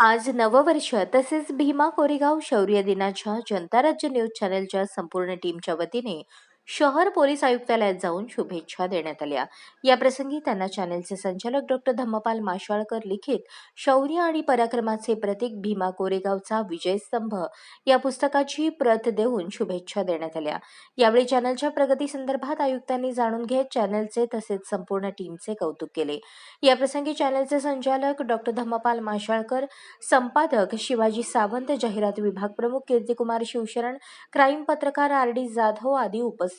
आज नववर्ष तसेच भीमा कोरेगाव शौर्य दिनाच्या जनता राज्य न्यूज चॅनलच्या संपूर्ण टीमच्या वतीने शहर पोलीस आयुक्तालयात जाऊन शुभेच्छा देण्यात आल्या. या प्रसंगी त्यांना चॅनेलचे संचालक डॉक्टर धम्मपाल माशाळकर लिखित शौर्य आणि पराक्रमाचे प्रतीक भीमा कोरेगावचा विजयस्तंभ या पुस्तकाची प्रत देऊन शुभेच्छा देण्यात आल्या. यावेळी चॅनलच्या प्रगतीसंदर्भात आयुक्तांनी जाणून घेत चॅनलचे तसेच संपूर्ण टीमचे कौतुक केले. याप्रसंगी चॅनलचे संचालक डॉक्टर धम्मपाल माशाळकर संपादक शिवाजी सावंत जाहिरात विभाग प्रमुख कीर्तिकुमार शिवशरण क्राईम पत्रकार आर डी जाधव आदी उपस्थित